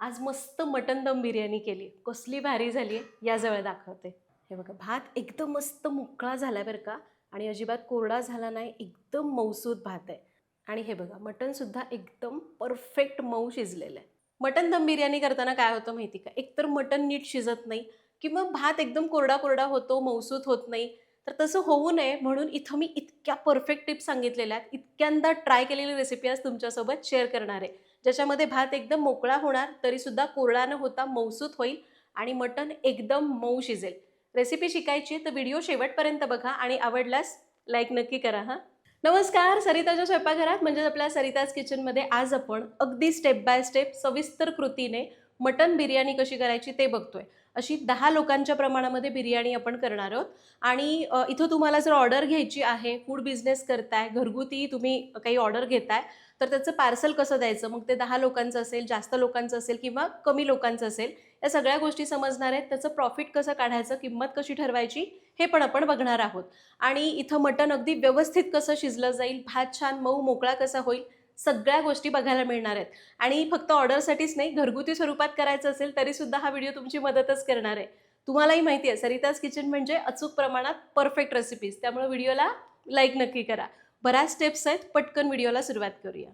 आज मस्त मटन दम बिर्याणी केली. कसली भारी झाली. आहे या जवळ दाखवते. हे बघा भात एकदम मस्त मोकळा झाला बरं का? आणि अजिबात कोरडा झाला नाही एकदम मऊसूत भात आहे. आणि हे बघा मटनसुद्धा एकदम परफेक्ट मऊ शिजलेलं आहे. मटन दम बिर्याणी करताना काय होतं माहिती का? एकतर मटन नीट शिजत नाही किंवा भात एकदम कोरडा कोरडा होतो मऊसूत होत नाही. तर तसं होऊ नये म्हणून इथं मी इतक्या परफेक्ट टिप्स सांगितलेल्या आहेत. इतक्यांदा ट्राय केलेली रेसिपी आज तुमच्यासोबत शेअर करणार आहे. ज्याच्यामध्ये भात एकदम मोकळा होणार तरीसुद्धा कोरडा न होता मौसूत होईल आणि मटण एकदम मऊ शिजेल. रेसिपी शिकायची तर व्हिडिओ शेवटपर्यंत बघा आणि आवडल्यास लाईक नक्की करा हां. नमस्कार सरिताच्या स्वयंपाकघरात म्हणजेच आपल्या सरिताज किचनमध्ये आज आपण अगदी स्टेप बाय स्टेप सविस्तर कृतीने मटन बिर्याणी कशी करायची ते बघतोय. अशी दहा लोकांच्या प्रमाणामध्ये बिर्याणी आपण करणार आहोत. आणि इथं तुम्हाला जर ऑर्डर घ्यायची आहे फूड बिझनेस करताय घरगुती तुम्ही काही ऑर्डर घेताय तर त्याचं पार्सल कसं द्यायचं? मग ते दहा लोकांचं असेल जास्त लोकांचं असेल किंवा कमी लोकांचं असेल या सगळ्या गोष्टी समजणार आहेत. त्याचं प्रॉफिट कसं काढायचं किंमत कशी ठरवायची हे पण आपण बघणार आहोत. आणि इथं मटण अगदी व्यवस्थित कसं शिजलं जाईल भात छान मऊ मोकळा कसा होईल सगळ्या गोष्टी बघायला मिळणार आहेत. आणि फक्त ऑर्डरसाठीच नाही घरगुती स्वरूपात करायचं असेल तरीसुद्धा हा व्हिडिओ तुमची मदतच करणार आहे. तुम्हालाही माहिती आहे सरिताज किचन म्हणजे अचूक प्रमाणात परफेक्ट रेसिपीज त्यामुळे व्हिडिओला लाईक नक्की करा. बऱ्याच स्टेप्स आहेत पटकन व्हिडिओला सुरुवात करूया.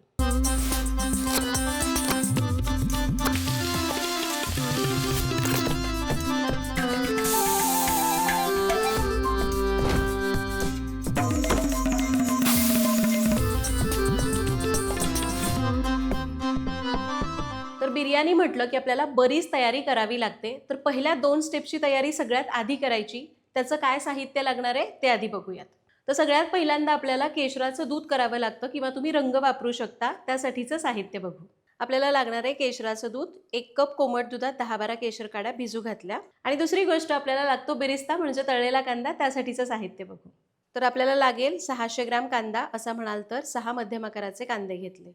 तर बिर्याणी म्हटलं की आपल्याला बरीच तयारी करावी लागते. तर पहिल्या दोन स्टेपची तयारी सगळ्यात आधी करायची. त्याचं काय साहित्य लागणार आहे ते आधी बघूयात. तर सगळ्यात पहिल्यांदा आपल्याला केशराचं दूध करावं लागतं किंवा तुम्ही रंग वापरू शकता त्यासाठीचं साहित्य बघू. आपल्याला लागणार आहे केशराचं दूध एक कप कोमट दुधात दहा बारा केशर काड्या भिजू घातल्या. आणि दुसरी गोष्ट आपल्याला लागतो बिरिस्ता म्हणजे तळलेला कांदा त्यासाठीचं साहित्य बघू. तर आपल्याला लागेल सहाशे ग्राम कांदा असा म्हणाल तर सहा मध्यम आकाराचे कांदे घेतले.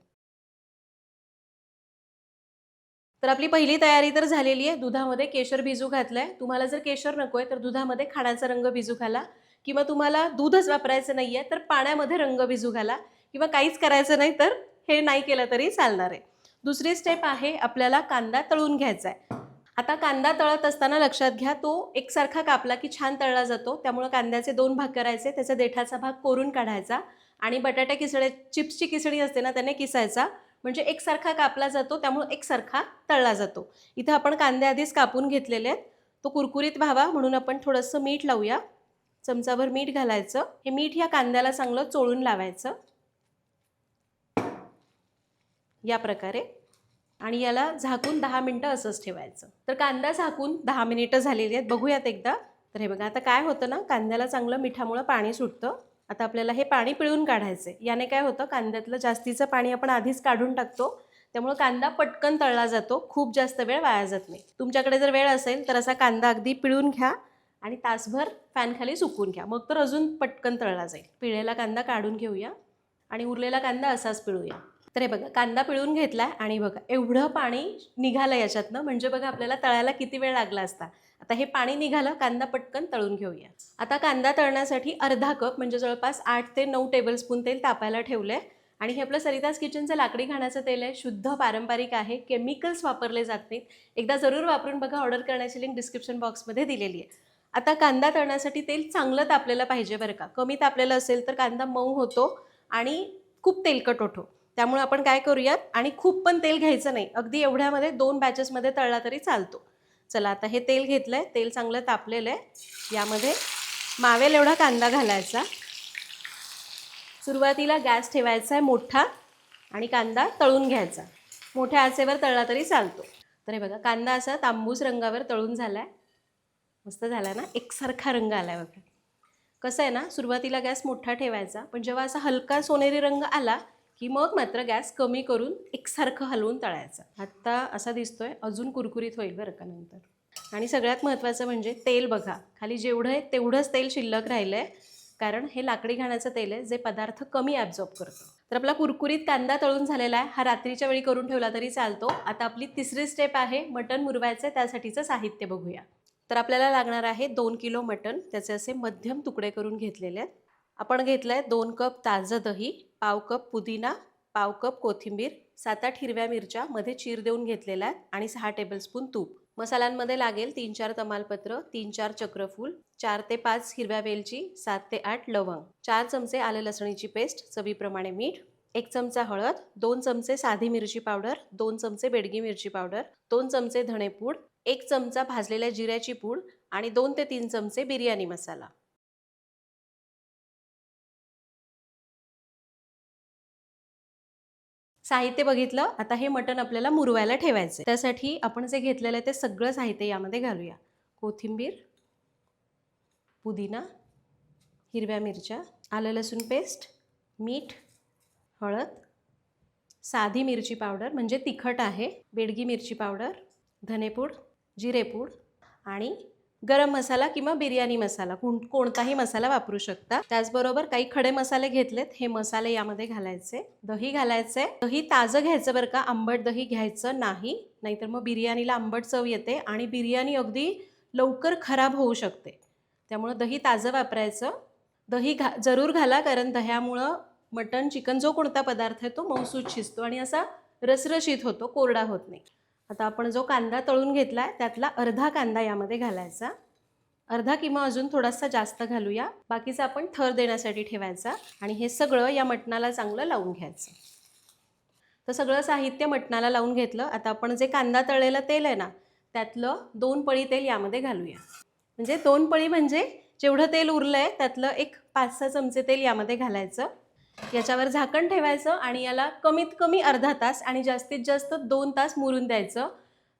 तर आपली पहिली तयारी तर झालेली आहे. दुधामध्ये केशर भिजू घातलंय. तुम्हाला जर केशर नकोय तर दुधामध्ये खाण्याचा रंग भिजू घाला. किंवा तुम्हाला दूधच वापरायचं नाही आहे तर पाण्यामध्ये रंग भिजू घाला. किंवा काहीच करायचं नाही तर हे नाही केलं तरी चालणार आहे. दुसरी स्टेप आहे आपल्याला कांदा तळून घ्यायचा आहे. आता कांदा तळत असताना लक्षात घ्या तो एकसारखा कापला की छान तळला जातो. त्यामुळे कांद्याचे दोन भाग करायचे त्याचा देठाचा भाग कोरून काढायचा आणि बटाट्या किसड्या चिप्सची किसडी असते ना त्याने किसायचा. म्हणजे एकसारखा कापला जातो त्यामुळे एकसारखा तळला जातो. इथं आपण कांदे आधीच कापून घेतलेले आहेत. तो कुरकुरीत व्हावा म्हणून आपण थोडंसं मीठ लावूया. चमचाभर मीठ घालायचं. हे मीठ या कांद्याला चांगलं चोळून लावायचं. या प्रकारे. आणि याला झाकून दहा मिनटं असंच ठेवायचं. तर कांदा झाकून दहा मिनिटं झालेली आहेत. बघूयात एकदा. तर हे बघा आता काय होतं ना कांद्याला चांगलं मिठामुळं पाणी सुटतं. आता आपल्याला हे पाणी पिळून काढायचं आहे याने काय होतं कांद्यातलं जास्तीचं पाणी आपण आधीच काढून टाकतो. त्यामुळं कांदा पटकन तळला जातो. खूप जास्त वेळ वाया जात नाही. तुमच्याकडे जर वेळ असेल तर असा कांदा अगदी पिळून घ्या. आणि तासभर फॅनखाली सुकून घ्या. मग तर अजून पटकन तळला जाईल. पिळलेला कांदा काढून घेऊया आणि उरलेला कांदा असाच पिळूया. तर हे बघा कांदा पिळून घेतला आणि बघा एवढं पाणी निघालं याच्यातनं. म्हणजे बघा आपल्याला तळायला किती वेळ लागला असता. आता हे पाणी निघालं कांदा पटकन तळून घेऊया. आता कांदा तळण्यासाठी अर्धा कप म्हणजे जवळपास आठ ते नऊ टेबलस्पून तेल तापायला ठेवलं आहे आणि हे आपलं सरिताज किचनचं लाकडी घाण्याचं तेल आहे. शुद्ध पारंपरिक आहे. केमिकल्स वापरले जात नाहीत. एकदा जरूर वापरून बघा ऑर्डर करण्याची लिंक डिस्क्रिप्शन बॉक्समध्ये दिलेली आहे. आता कांदा तळण्यासाठी तेल चांगलं तापलेलं पाहिजे बरं का. कमी तापलेलं असेल तर कांदा मऊ होतो आणि खूप तेलकट होतो. त्यामुळे आपण काय करूयात आणि खूप पण तेल घ्यायचं नाही. अगदी एवढ्यामध्ये दोन बॅचेसमध्ये तळला तरी चालतो. चला आता हे तेल घेतलं आहे तेल चांगलं तापलेलं आहे. यामध्ये मावेल एवढा कांदा घालायचा. सुरुवातीला गॅस ठेवायचा आहे मोठा आणि कांदा तळून घ्यायचा. मोठ्या आचेवर तळला तरी चालतो. तर हे बघा कांदा असा तांबूस रंगावर तळून झाला आहे मस्त झाला ना? एकसारखा रंग आला आहे बघा. कसं आहे ना सुरुवातीला गॅस मोठा ठेवायचा पण जेव्हा असा हलका सोनेरी रंग आला की मग मात्र गॅस कमी करून एकसारखं हलवून तळायचं. आत्ता असा दिसतोय अजून कुरकुरीत होईल बरं का नंतर. आणि सगळ्यात महत्त्वाचं म्हणजे तेल बघा. खाली जेवढं आहे तेवढंच तेल शिल्लक राहिलं आहे कारण हे लाकडी घाण्याचं तेल आहे जे पदार्थ कमी ॲब्झॉर्ब करतं. तर आपला कुरकुरीत कांदा तळून झालेला आहे. हा रात्रीच्या वेळी करून ठेवला तरी चालतो. आता आपली तिसरी स्टेप आहे मटण मुरवायचं त्यासाठीचं साहित्य बघूया. तर आपल्याला लागणार आहे दोन किलो मटण. त्याचे असे मध्यम तुकडे करून घेतलेले आहेत. आपण घेतलं आहे दोन कप ताजं दही पाव कप पुदिना पाव कप कोथिंबीर सात आठ हिरव्या मिरच्या मध्ये चीर देऊन घेतलेल्या आहेत आणि सहा टेबलस्पून तूप. मसाल्यांमध्ये लागेल तीन चार तमालपत्र तीन चार चक्रफूल चार ते पाच हिरव्या वेलची सात ते आठ लवंग. चार चमचे आले लसणीची पेस्ट चवीप्रमाणे मीठ एक चमचा हळद दोन चमचे साधी मिरची पावडर दोन चमचे बेडगी मिरची पावडर दोन चमचे धणेपूड एक चमचा भाजलेल्या जिऱ्याची पूड आणि दोन ते तीन चमचे बिर्याणी मसाला. साहित्य बघितलं? आता हे मटण आपल्याला मुरवायला ठेवायचं त्यासाठी आपण जे घेतलेलं आहे ते सगळं साहित्य यामध्ये घालूया. कोथिंबीर पुदिना हिरव्या मिरच्या आलं लसूण पेस्ट मीठ हळद साधी मिरची पावडर म्हणजे तिखट आहे बेडगी मिरची पावडर धनेपूड जिरेपूड आणि गरम मसाला किंवा बिर्याणी मसाला कोण कोणताही मसाला वापरू शकता. त्याचबरोबर काही खडे मसाले घेतलेत हे मसाले यामध्ये घालायचे दही घालायचे. दही ताजं घ्यायचं बरं का आंबट दही घ्यायचं नाही नाहीतर मग बिर्याणीला आंबट चव येते आणि बिर्याणी अगदी लवकर खराब होऊ शकते. त्यामुळं दही ताजं वापरायचं. दही घा जरूर घाला कारण दह्यामुळं मटण चिकन जो कोणता पदार्थ आहे तो मौसूद शिजतो आणि असा रसरशीत होतो कोरडा होत नाही. आता आपण जो कांदा तळून घेतला आहे त्यातला अर्धा कांदा यामध्ये घालायचा. अर्धा किंवा अजून थोडासा जास्त घालूया. बाकीचा आपण थर देण्यासाठी ठेवायचा आणि हे सगळं या मटणाला चांगलं लावून घ्यायचं. तर सगळं साहित्य मटणाला लावून घेतलं. आता आपण जे कांदा तळलेलं तेल आहे ना त्यातलं दोन पळी तेल यामध्ये घालूया. म्हणजे दोन पळी म्हणजे जेवढं तेल उरलं आहे त्यातलं एक पाच सहा चमचे तेल यामध्ये घालायचं. याच्यावर झाकण ठेवायचं आणि याला कमीत कमी अर्धा तास आणि जास्तीत जास्त दोन तास मुरून द्यायचं.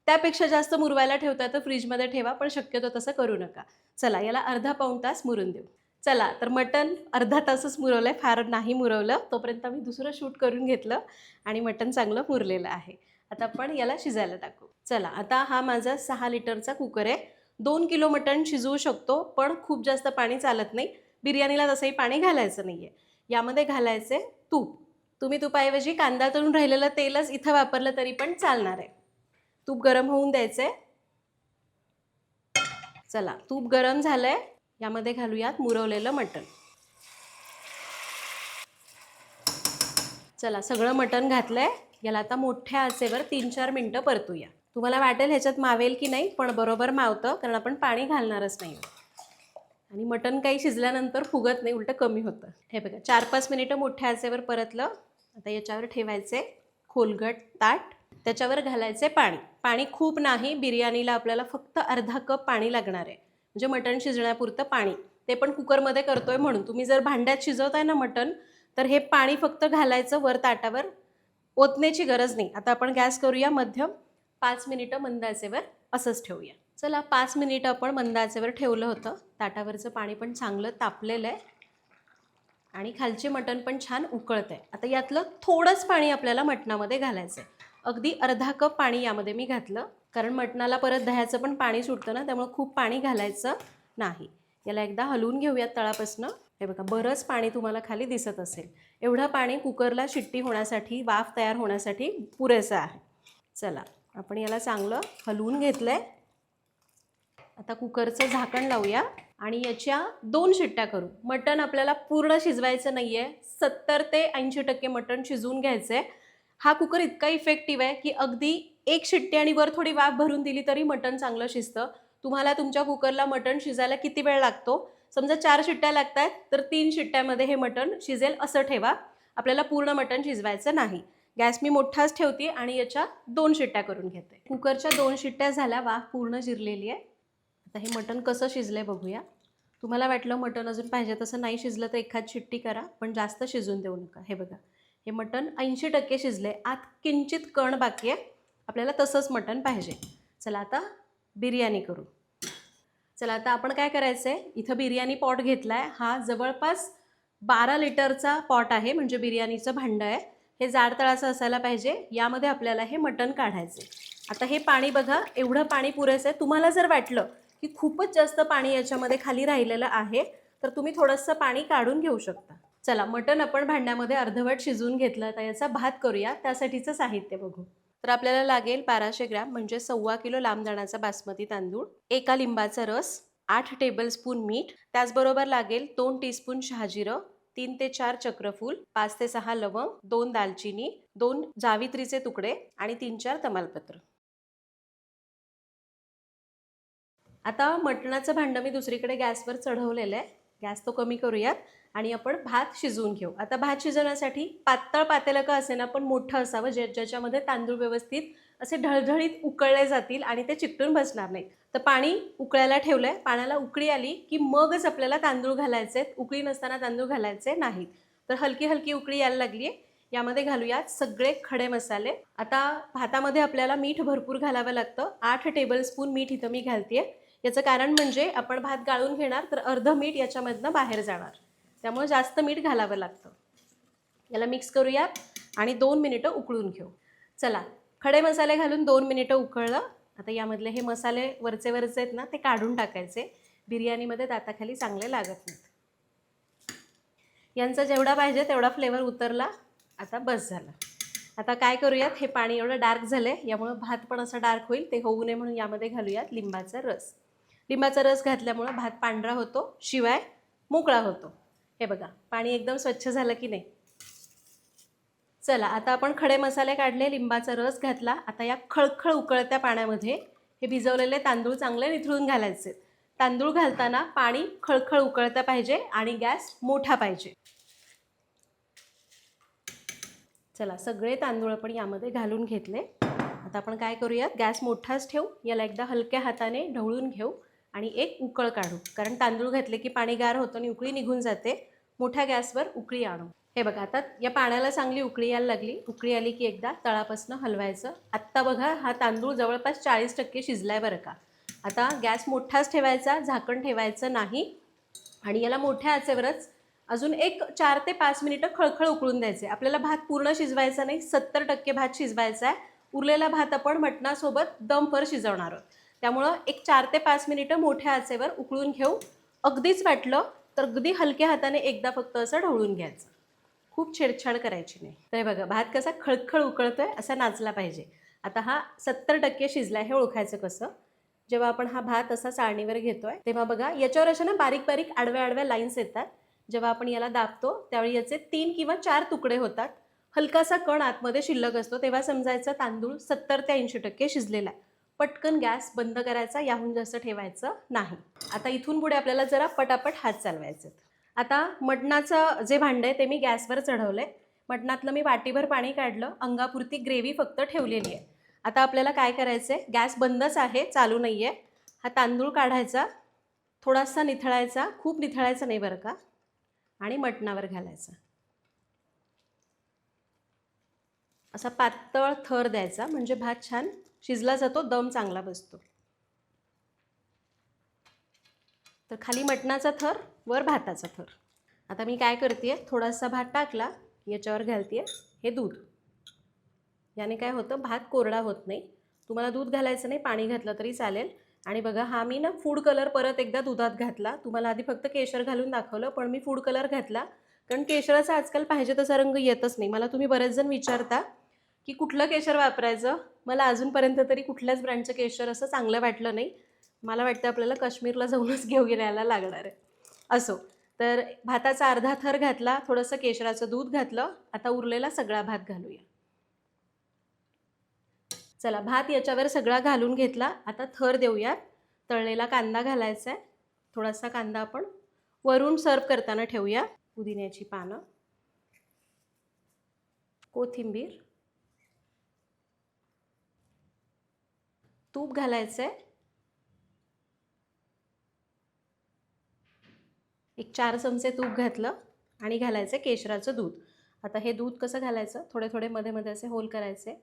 त्यापेक्षा जास्त मुरवायला ठेवता तर फ्रीजमध्ये ठेवा पण शक्यतो तसं करू नका. चला याला अर्धा पाऊण तास मुरून देऊ. चला तर मटण अर्धा तासच मुरवलं आहे फार नाही मुरवलं. तोपर्यंत मी दुसरं शूट करून घेतलं आणि मटण चांगलं मुरलेलं आहे. आता आपण याला शिजायला टाकू. चला आता हा माझा सहा लिटरचा कुकर आहे. दोन किलो मटण शिजवू शकतो पण खूप जास्त पाणी चालत नाही. बिर्याणीला तसंही पाणी घालायचं नाही आहे यामध्ये घालायचे तूप. तुम्ही तुपाऐवजी कांदा तळून राहिलेलं तेलच इथं वापरलं तरी पण चालणार आहे. तूप गरम होऊन द्यायचंय चला तूप गरम झालंय. यामध्ये घालूयात मुरवलेलं मटण. चला सगळं मटण घातलंय. याला आता मोठ्या आचेवर तीन चार मिनटं परतूया. तुम्हाला वाटेल ह्याच्यात मावेल की नाही पण बरोबर मावतं कारण आपण पाणी घालणारच नाही आणि मटण काही शिजल्यानंतर फुगत नाही उलटं कमी होतं. हे बघा चार पाच मिनिटं मोठ्या आचेवर परतलं. आता याच्यावर ठेवायचे खोलगट ताट. त्याच्यावर घालायचे पाणी. पाणी खूप नाही बिर्याणीला आपल्याला फक्त अर्धा कप पाणी लागणार आहे. म्हणजे मटण शिजण्यापुरतं पाणी. ते पण कुकरमध्ये करतोय म्हणून. तुम्ही जर भांड्यात शिजवताय ना मटण तर हे पाणी फक्त घालायचं वर ताटावर. ओतण्याची गरज नाही. आता आपण गॅस करूया मध्यम. पाच मिनिटं मंद आचेवर असंच ठेवूया. चला पाच मिनिटं आपण मंद आचेवर ठेवलं होतं. ताटावरचं पाणी पण चांगलं तापलेलं आहे. आणि खालचे मटण पण छान उकळत आहे आता यातलं थोडंच पाणी आपल्याला मटणामध्ये घालायचं आहे अगदी अर्धा कप पाणी यामध्ये मी घातलं. कारण मटणाला परत दह्याचं पण पाणी सुटतं ना त्यामुळं खूप पाणी घालायचं नाही. याला एकदा हलवून घेऊयात तळापासनं. हे बघा बरंच पाणी तुम्हाला खाली दिसत असेल. एवढं पाणी कुकरला शिट्टी होण्यासाठी वाफ तयार होण्यासाठी पुरेसं आहे. चला आपण याला चांगलं हलवून घेतलं आहे आता कुकरचं झाकण लावूया आणि याच्या दोन शिट्ट्या करू. मटण आपल्याला पूर्ण शिजवायचं नाही आहे सत्तर ते ऐंशी टक्के मटण शिजवून घ्यायचं आहे हा कुकर इतका इफेक्टिव्ह आहे की अगदी एक शिट्टी आणि वर थोडी वाफ भरून दिली तरी मटण चांगलं शिजतं. तुम्हाला तुमच्या कुकरला मटण शिजायला किती वेळ लागतो? समजा चार शिट्ट्या लागत आहेत तर तीन शिट्ट्यामध्ये हे मटण शिजेल असं ठेवा. आपल्याला पूर्ण मटण शिजवायचं नाही. गॅस मी मोठाच ठेवते आणि याच्या दोन शिट्ट्या करून घेते. कुकरच्या दोन शिट्ट्या झाल्या वाफ पूर्ण जिरलेली आहे. आता हे मटण कसं शिजलं आहे बघूया. तुम्हाला वाटलं मटण अजून पाहिजे तसं नाही शिजलं तर एखाद शिट्टी करा पण जास्त शिजून देऊ नका. हे बघा हे मटण ऐंशी टक्के शिजले आत किंचित कण बाकी आहे. आपल्याला तसंच मटण पाहिजे. चला आता बिर्याणी करू. चला आता आपण काय करायचं आहे इथं बिर्याणी पॉट घेतला आहे हा जवळपास बारा लिटरचा पॉट आहे म्हणजे बिर्याणीचं भांडं आहे. हे जाड तळाचं असायला पाहिजे. यामध्ये आपल्याला हे मटण काढायचं आता हे पाणी बघा एवढं पाणी पुरेसं आहे. तुम्हाला जर वाटलं की खूपच जास्त पाणी याच्यामध्ये खाली राहिलेलं आहे. तर तुम्ही थोडंसं पाणी काढून घेऊ शकता. चला मटण आपण भांड्यामध्ये अर्धवट शिजवून घेतलं तर याचा भात करूया. त्यासाठीचं साहित्य बघू. तर आपल्याला लागेल बाराशे ग्रॅम म्हणजे सव्वा किलो लांब दाण्याचा बासमती तांदूळ एका लिंबाचा रस आठ टेबलस्पून मीठ त्याचबरोबर लागेल दोन टीस्पून शहाजिरं तीन ते चार चक्रफूल पाच ते सहा लवंग दोन दालचिनी दोन जावित्रीचे तुकडे आणि तीन चार तमालपत्र. आता मटणाचं भांडं मी दुसरीकडे गॅसवर चढवलेलं आहे गॅस तो कमी करूयात आणि आपण भात शिजवून घेऊ. आता भात शिजवण्यासाठी पातळ पातेलं का असे ना पण मोठं असावं ज्या ज्याच्यामध्ये तांदूळ व्यवस्थित असे ढळढळीत उकळले जातील आणि ते चिकटून बसणार नाहीत. तर पाणी उकळायला ठेवलं आहे पाण्याला उकळी आली की मगच आपल्याला तांदूळ घालायचे आहेत उकळी नसताना तांदूळ घालायचे नाहीत. तर हलकी हलकी उकळी यायला लागली आहे यामध्ये घालूयात सगळे खडे मसाले. आता भातामध्ये आपल्याला मीठ भरपूर घालावं लागतं. आठ टेबलस्पून मीठ इथं मी घालते याचं कारण म्हणजे आपण भात गाळून घेणार तर अर्ध मीठ याच्यामधनं बाहेर जाणार. त्यामुळे जास्त मीठ घालावं लागतं. याला मिक्स करूयात आणि दोन मिनिटं उकळून घेऊ. चला खडे मसाले घालून दोन मिनिटं उकळलं. आता यामधले हे मसाले वरचे वरचे आहेत ना ते काढून टाकायचे. बिर्याणीमध्ये दाताखाली चांगले लागत नाहीत. यांचा जेवढा पाहिजे तेवढा फ्लेवर उतरला. आता बस झालं. आता काय करूयात हे पाणी एवढं डार्क झालं आहे यामुळं भात पण असं डार्क होईल ते होऊ नये म्हणून यामध्ये घालूयात लिंबाचा रस. लिंबाचा रस घातल्यामुळं भात पांढरा होतो शिवाय मोकळा होतो. हे बघा पाणी एकदम स्वच्छ झालं की नाही? चला आता आपण खडे मसाले काढले लिंबाचा रस घातला. आता या खळखळ उकळत्या पाण्यामध्ये हे भिजवलेले तांदूळ चांगले निथळून घालायचे. तांदूळ घालताना पाणी खळखळ उकळता पाहिजे आणि गॅस मोठा पाहिजे. चला सगळे तांदूळ आपण यामध्ये घालून घेतले. आता आपण काय करूयात? गॅस मोठाच ठेवू. याला एकदा हलक्या हाताने ढवळून घेऊ. आणि एक उकळ काढू. कारण तांदूळ घातले की पाणी गार होतं आणि उकळी निघून जाते. मोठ्या गॅसवर उकळी आणू. हे बघा आता या पाण्याला चांगली उकळी यायला लागली. उकळी आली की एकदा तळापासनं हलवायचं. आत्ता बघा हा तांदूळ जवळपास चाळीस टक्के शिजलाय बरं का. आता गॅस मोठाच ठेवायचा झाकण ठेवायचं नाही. आणि याला मोठ्या आचेवरच अजून एक चार ते पाच मिनिटं खळखळ उकळून द्यायचे. आपल्याला भात पूर्ण शिजवायचा नाही सत्तर टक्के भात शिजवायचा आहे. उरलेला भात आपण मटणासोबत दमपर शिजवणार आहोत. त्यामुळं एक चार ते पाच मिनिटं मोठ्या आचेवर उकळून घेऊ. अगदीच वाटलं तर अगदी हलक्या हाताने एकदा फक्त असं ढवळून घ्यायचं. खूप छेडछाड करायची नाही. तर हे बघा भात कसा खळखळ उकळतोय असा नाचला पाहिजे. आता हा सत्तर टक्के शिजला हे ओळखायचं कसं? जेव्हा आपण हा भात असा चाळणीवर घेतोय तेव्हा बघा याच्यावर अशा ना बारीक बारीक आडव्या आडव्या लाईन्स येतात. जेव्हा आपण याला दाबतो त्यावेळी याचे तीन किंवा चार तुकडे होतात. हलकासा कण आतमध्ये शिल्लक असतो. तेव्हा समजायचा तांदूळ सत्तर ते ऐंशी टक्के शिजलेला आहे. पटकन गॅस बंद करायचा याहून जास्त ठेवायचं नाही. आता इथून पुढे आपल्याला जरा पटापट हात चालवायचे आता मटणाचं जे भांडं आहे ते मी गॅसवर चढवलं आहे मटणातलं मी वाटीभर पाणी काढलं अंगापुरती ग्रेव्ही फक्त ठेवलेली आहे. आता आपल्याला काय करायचं आहे गॅस बंदच आहे चालू नाही आहे हा तांदूळ काढायचा थोडासा निथळायचा खूप निथळायचा नाही बरं का आणि मटणावर घालायचा. असा पातळ थर द्यायचा म्हणजे भात छान शिजला जातो दम चांगला बसतो. तर खाली मटणाचा थर वर भाताचा थर. आता मी काय करते थोडासा भात टाकला याच्यावर घालते हे दूध. याने काय होतं भात कोरडा होत नाही. तुम्हाला दूध घालायचं नाही पाणी घातलं तरी चालेल. आणि बघा हा मी ना फूड कलर परत एकदा दुधात घातला. तुम्हाला आधी फक्त केशर घालून दाखवलं पण मी फूड कलर घातला. कारण केशराचा आजकाल पाहिजे तसा रंग येतच नाही. मला तुम्ही बरेच जण विचारता की कुठलं केशर वापरायचं? मला अजूनपर्यंत तरी कुठल्याच ब्रँडचं केशर असं चांगलं वाटलं नाही. मला वाटतं आपल्याला काश्मीरला जाऊनच घेऊ यायला लागणार आहे. असो तर भाताचा अर्धा थर घातला थोडंसं केशराचं दूध घातलं आता उरलेला सगळा भात घालूया. चला भात याच्यावर सगळा घालून घेतला. आता थर देऊयात तळलेला कांदा घालायचा आहे. थोडासा कांदा आपण वरून सर्व करताना ठेवूया. पुदिन्याची पानं. कोथिंबीर. तूप घालायचं आहे एक चार चमचे तूप घातलं आणि घालायचं केशराचं दूध. आता हे दूध कसं घालायचं? थोडे थोडे मध्ये मध्ये असे होल करायचे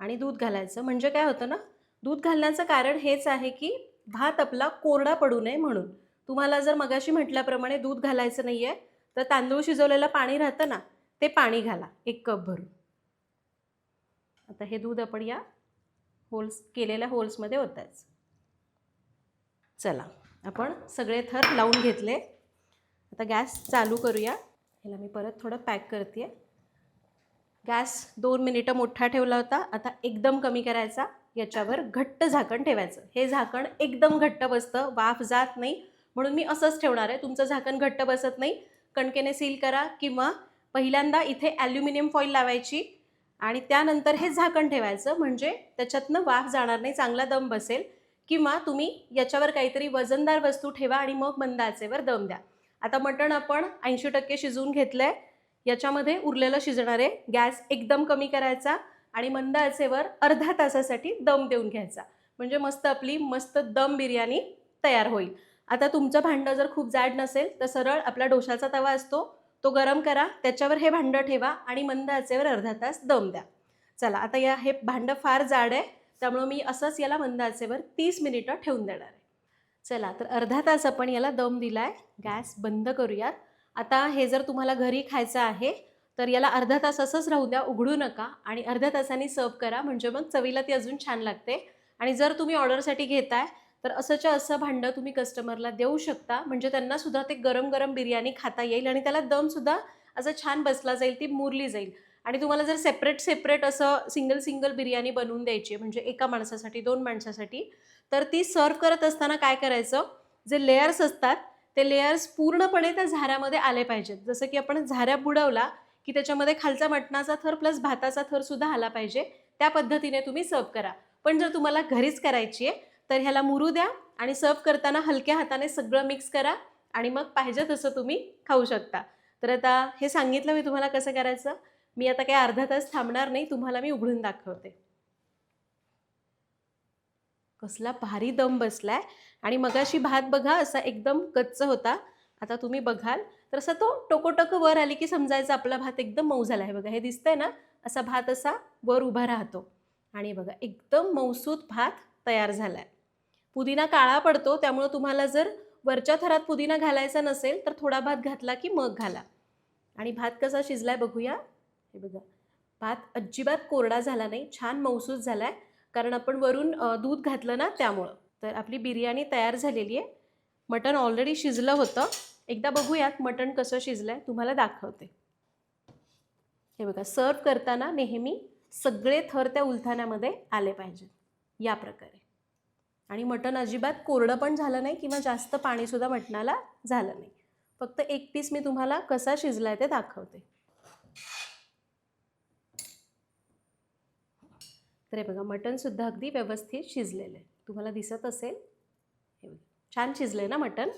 आणि दूध घालायचं. म्हणजे काय होतं ना दूध घालण्याचं कारण हेच आहे की भात आपला कोरडा पडू नये म्हणून. तुम्हाला जर मगाशी म्हटल्याप्रमाणे दूध घालायचं नाही आहे तर तांदूळ शिजवलेलं पाणी राहतं ना ते पाणी घाला. एक कप भरून. आता हे दूध आपण या होल्स केलेल्या होल्समध्ये होताच चला आपण सगळे थर लावून घेतले. आता गॅस चालू करूया. ह्याला मी परत थोडं पॅक करते गॅस दोन मिनिटं मोठा ठेवला होता. आता एकदम कमी करायचा. याच्यावर घट्ट झाकण ठेवायचं. हे झाकण एकदम घट्ट बसतं. वाफ जात नाही. म्हणून मी असंच ठेवणार आहे. तुमचं झाकण घट्ट बसत नाही. कणकेने सील करा किंवा पहिल्यांदा इथे ॲल्युमिनियम फॉईल लावायची. आणि त्यानंतर हे झाकण ठेवायचं म्हणजे त्याच्यातनं वाफ जाणार नाही चांगला दम बसेल किंवा तुम्ही याच्यावर काहीतरी वजनदार वस्तू ठेवा आणि मग मंद आचेवर दम द्या. आता मटण आपण ऐंशी टक्के शिजवून घेतलं आहे याच्यामध्ये उरलेलं शिजणारे गॅस एकदम कमी करायचा आणि मंद आचेवर अर्धा तासासाठी दम देऊन घ्यायचा. म्हणजे मस्त आपली मस्त दम बिर्याणी तयार होईल. आता तुमचं भांडं जर खूप जाड नसेल तर सरळ आपला डोशाचा तवा असतो. तो गरम करा त्याच्यावर हे भांडं ठेवा आणि मंद आचेवर अर्धा तास दम द्या. चला आता या हे भांडं फार जाड आहे त्यामुळं मी असंच याला मंद आचेवर तीस मिनिटं ठेवून देणार आहे. चला तर अर्धा तास आपण याला दम दिला आहे गॅस बंद करूयात. आता हे जर तुम्हाला घरी खायचं आहे तर याला अर्धा तास असंच राहू द्या उघडू नका आणि अर्ध्या तासांनी सर्व करा म्हणजे मग चवीला ती अजून छान लागते. आणि जर तुम्ही ऑर्डरसाठी घेताय तर असंच्या असं भांडं तुम्ही कस्टमरला देऊ शकता. म्हणजे त्यांना सुद्धा ते गरम गरम बिर्याणी खाता येईल आणि त्याला दमसुद्धा असं छान बसला जाईल ती मुरली जाईल. आणि तुम्हाला जर सेपरेट सेपरेट असं सिंगल सिंगल बिर्याणी बनवून द्यायची आहे म्हणजे एका माणसासाठी दोन माणसासाठी तर ती सर्व करत असताना काय करायचं? जे लेयर्स असतात ते लेयर्स पूर्णपणे त्या झाऱ्यामध्ये आले पाहिजेत. जसं की आपण झाऱ्या बुडवला की त्याच्यामध्ये खालचा मटणाचा थर प्लस भाताचा थर सुद्धा आला पाहिजे. त्या पद्धतीने तुम्ही सर्व करा. पण जर तुम्हाला घरीच करायची आहे तर ह्याला मुरू द्या आणि सर्व करताना हलक्या हाताने सगळं मिक्स करा आणि मग पाहिजे तसं तुम्ही खाऊ शकता. तर आता हे सांगितलं मी तुम्हाला कसं करायचं? मी आता काही अर्धा तास थांबणार नाही तुम्हाला मी उघडून दाखवते. कसला भारी दम बसलाय. आणि मगाशी भात बघा असा एकदम कच्च होता. आता तुम्ही बघाल. तर असा तो टोकोटोक वर आली की समजायचा आपला भात एकदम मऊ झाला आहे बघा हे दिसतंय ना असा भात असा वर उभा राहतो. आणि बघा एकदम मऊसूत भात तयार झाला आहे पुदिना काळा पडतो त्यामुळं तुम्हाला जर वरच्या थरात पुदिना घालायचा नसेल तर थोडा भात घातला की मग घाला. आणि भात कसा शिजलाय बघूया. हे बघा. भात अजिबात कोरडा झाला नाही छान मौसूस झाला आहे कारण आपण वरून दूध घातलं ना त्यामुळं. तर आपली बिर्याणी तयार झालेली आहे. मटण ऑलरेडी शिजलं होतं. एकदा बघूयात मटण कसं शिजलं आहे तुम्हाला दाखवते. हे बघा सर्व करताना नेहमी सगळे थर त्या उलथाण्यामध्ये आले पाहिजेत. या प्रकारे. आणि मटण अजिबात कोरडं पण झालं नाही किंवा जास्त पाणीसुद्धा मटणाला झालं नाही. फक्त एक पीस मी तुम्हाला कसा शिजला आहे ते दाखवते. तर हे बघा मटणसुद्धा अगदी व्यवस्थित शिजलेलं आहे. तुम्हाला दिसत असेल? हे बघा छान शिजलं आहे ना मटण?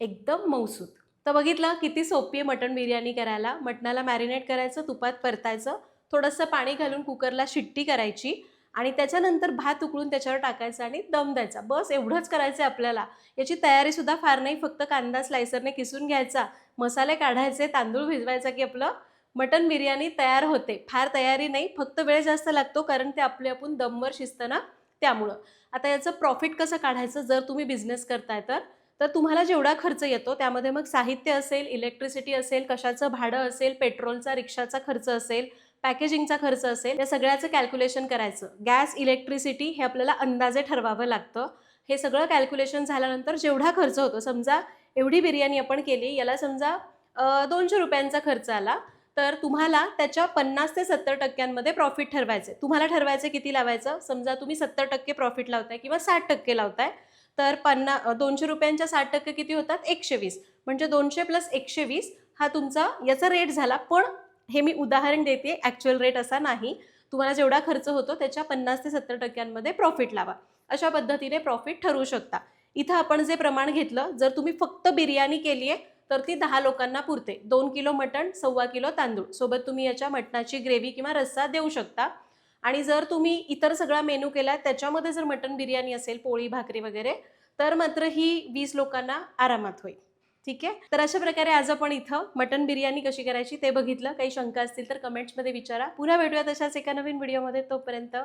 एकदम मौसूद तर बघितलं किती सोपी आहे मटण बिर्याणी करायला. मटणाला मॅरिनेट करायचं तुपात परतायचं. थोडंसं पाणी घालून कुकरला शिट्टी करायची. आणि त्याच्यानंतर भात उकळून त्याच्यावर टाकायचा आणि दम द्यायचा. बस एवढंच करायचं आहे आपल्याला. याची तयारीसुद्धा फार नाही फक्त कांदा स्लायसरने किसून घ्यायचा. मसाले काढायचे तांदूळ भिजवायचा की आपलं मटन बिर्याणी तयार होते. फार तयारी नाही फक्त वेळ जास्त लागतो कारण ते आपले आपण दमवर शिजताना त्यामुळं. आता याचं प्रॉफिट कसं काढायचं? जर तुम्ही बिझनेस करताय तर तर तुम्हाला जेवढा खर्च येतो त्यामध्ये मग साहित्य असेल इलेक्ट्रिसिटी असेल कशाचं भाडं असेल पेट्रोलचा रिक्षाचा खर्च असेल पॅकेजिंगचा खर्च असेल या सगळ्याचं कॅल्क्युलेशन करायचं. गॅस इलेक्ट्रिसिटी हे आपल्याला अंदाजे ठरवावं लागतं. हे सगळं कॅल्क्युलेशन झाल्यानंतर जेवढा खर्च होतो समजा एवढी बिर्याणी आपण केली याला समजा दोनशे रुपयांचा खर्च आला तर तुम्हाला त्याच्या पन्नास ते सत्तर टक्क्यांमध्ये प्रॉफिट ठरवायचे तुम्हाला ठरवायचं किती लावायचं? समजा तुम्ही सत्तर टक्के प्रॉफिट लावताय किंवा साठ टक्के लावताय तर पन्ना दोनशे रुपयांच्या साठ टक्के किती होतात? एकशे वीस. म्हणजे दोनशे प्लस एकशे वीस हा तुमचा याचा रेट झाला पण हे मी उदाहरण देते ॲक्च्युअल रेट असा नाही. तुम्हाला जेवढा खर्च होतो त्याच्या पन्नास ते सत्तर टक्क्यांमध्ये प्रॉफिट लावा. अशा पद्धतीने प्रॉफिट ठरवू शकता. इथं आपण जे प्रमाण घेतलं जर तुम्ही फक्त बिर्याणी केली आहे तर ती दहा लोकांना पुरते. दोन किलो मटण सव्वा किलो तांदूळ. सोबत तुम्ही याच्या मटणाची ग्रेव्ही किंवा रस्सा देऊ शकता. आणि जर तुम्ही इतर सगळा मेनू केला त्याच्यामध्ये जर मटण बिर्याणी असेल पोळी भाकरी वगैरे तर मात्र ही वीस लोकांना आरामात होईल. ठीक आहे? तर अशा प्रकारे आज आपण इथं मटन बिर्याणी कशी करायची ते बघितलं. काही शंका असतील तर कमेंट्समध्ये विचारा. पुन्हा भेटूया तशाच एका नवीन व्हिडिओमध्ये तोपर्यंत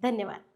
धन्यवाद.